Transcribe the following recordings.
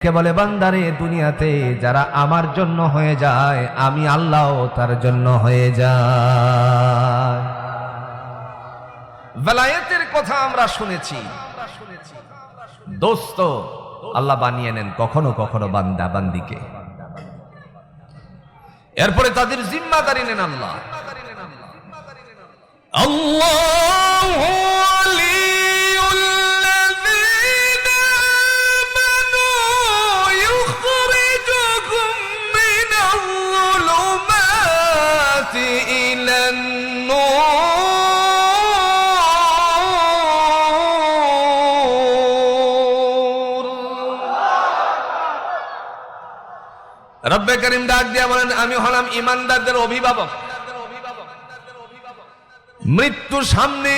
কে বলে, বান্দারে, দুনিয়াতে যারা আমার জন্য হয়ে যায়, আমি আল্লাহ তার জন্য হয়ে যায় বেলায়েতের কথা আমরা শুনেছি। দোস্ত, আল্লাহ বানিয়ে নেন কখনো কখনো বান্দা বান্দিকে এরপরে তাদের জিম্মাদারি নেন আল্লাহ। আল্লাহ রব্বে করিম ডাক দিয়া বলেন, আমি হলাম ইমানদারদের অভিভাবক। মৃত্যু সামনে,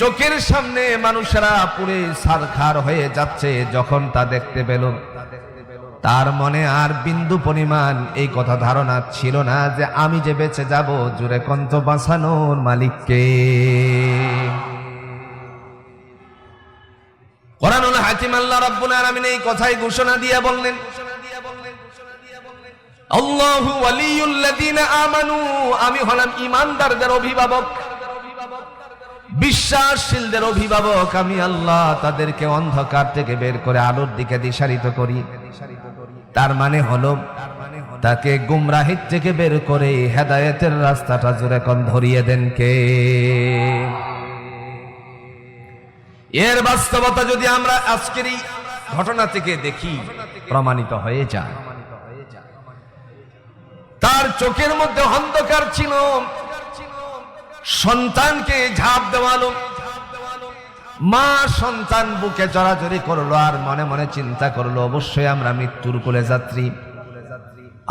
চোখের সামনে মানুষেরা পুরে সারখার হয়ে যাচ্ছে যখন তা দেখতে পেল। তার মনে আর বিন্দু পরিমাণ এই কথা ধারণা ছিল না যে আমি যে বেঁচে যাব, জুড়ে কন্ত বাঁচানোর মালিককে। কোরআনুল হাকিম আল্লাহ রাব্বুল আলামিন এই কথাই ঘোষণা দিয়ে বললেন আমি হলাম ঈমানদারদের অভিভাবক। বিশ্বাসশীলদের অভিভাবক, আমি আল্লাহ তাদেরকে অন্ধকার থেকে বের করে আলোর দিকে দিশারিত করি। তার মানে হলো, তাকে গুমরাহির থেকে বের করে হেদায়েতের রাস্তাটা জুড়ে কন ধরিয়ে দেন কে? এর বাস্তবতা যদি আমরা আজকের এই ঘটনা থেকে দেখি, প্রমাণিত হয়ে যায়। চোখের মধ্যে অন্ধকার ছিল। সন্তানকে ঝাঁপ দেওয়ালো। মা সন্তান বুকে চড়াচড়ি করল আর মনে মনে চিন্তা করল, অবশ্যই আমরা মৃত্যুর কোলে যাত্রী।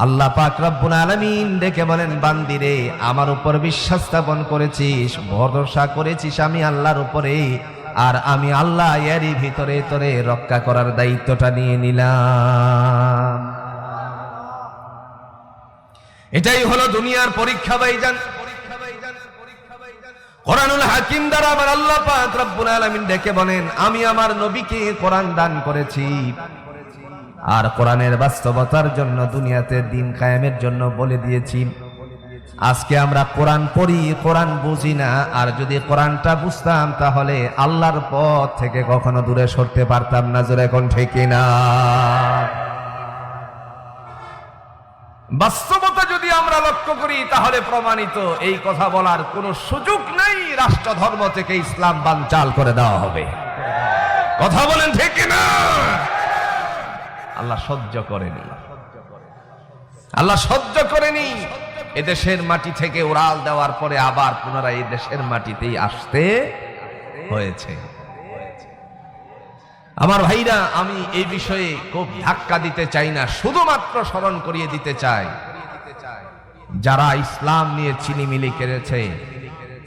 আল্লাহ পাক রব্বুল আলামিন ডেকে বলেন, বান্দিরে, আমার উপর বিশ্বাস স্থাপন করেছিস, ভরসা করেছিস আমি আল্লাহর উপরে, আর আমি আল্লাহ এরই ভিতরে তোরে রক্ষা করার দায়িত্বটা নিয়ে নিলাম। এটাই হলো দুনিয়ার পরীক্ষা ভাইজান। কোরআনুল হাকিম দ্বারা আমার আল্লাহ পাক রব্বুল আলামিন ডেকে বলেন, আমি আমার নবীকে কোরআন দান করেছি। আর কোরআনের বাস্তবতার জন্য দুনিয়াতে দিন কায়েমের জন্য বলে দিয়েছি। আজকে আমরা কোরআন পড়ি, কোরআন বুঝি না। আর যদি কোরআনটা বুঝতাম, তাহলে আল্লাহর পথ থেকে কখনো দূরে সরতে পারতাম না, জোরে এখন ঠিক না বাস্তবতা যদি আমরা লক্ষ্য করি, তাহলে প্রমাণিত এই কথা বলার কোনো সুযোগ নেই রাষ্ট্র ধর্ম থেকে ইসলাম বানচাল করে দেওয়া হবে। কথা বলেন ঠিক না আল্লাহ সহ্য করেনি। আল্লাহ সহ্য করেনি। এদেশের মাটি থেকে উড়াল দেওয়ার পরে আবার পুনরায় এই দেশের মাটিতেই আসতে হয়েছে। আমার ভাইরা, আমি এই বিষয়ে খুব ধাক্কা দিতে চাই না, শুধুমাত্র স্মরণ করিয়ে দিতে চাই। যারা ইসলাম নিয়ে চিনিমিলি কেড়েছে,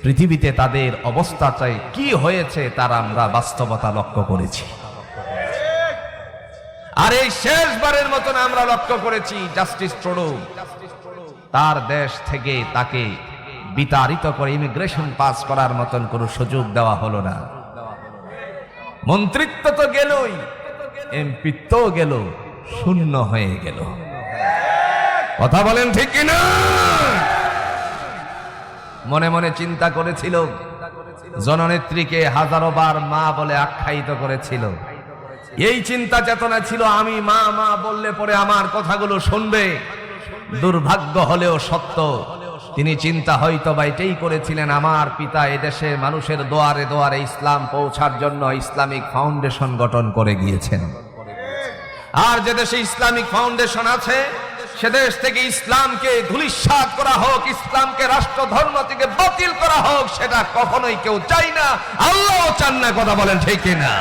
পৃথিবীতে তাদের অবস্থা চাই কি হয়েছে তার আমরা বাস্তবতা লক্ষ্য করেছি। আর এই শেষবারের মতন আমরা লক্ষ্য করেছি, জাস্টিস ট্রুডো তার দেশ থেকে তাকে বিতাড়িত করে ইমিগ্রেশন পাস করার মতন কোনো সুযোগ দেওয়া হলো না। মন্ত্রিত্ব তো গেলই এমপিত্ব গেল, শূন্য হয়ে গেল। কথা বলেন ঠিক কিনা? মনে মনে চিন্তা করেছিল, জননেত্রীকে হাজারো বার মা বলে আখ্যায়িত করেছিল। এই চিন্তা চেতনা ছিল, আমি মা মা বললে পরে আমার কথাগুলো শুনবে। দুর্ভাগ্য হলেও সত্য। তিনি চিন্তা হয়তো বা এটাই করেছিলেন, আমার পিতা এদেশে মানুষের দোয়ারে দোয়ারে ইসলাম পৌঁছার জন্য ইসলামিক ফাউন্ডেশন গঠন করে গিয়েছেন। আর যে দেশে ইসলামিক ফাউন্ডেশন আছে, সে দেশ থেকে ইসলামকে ধুলিস্বাদ করা হোক, ইসলামকে রাষ্ট্র ধর্ম থেকে বাতিল করা হোক, সেটা কখনোই কেউ চাই না। আল্লাহ চান না, কথা বলেন ঠিক না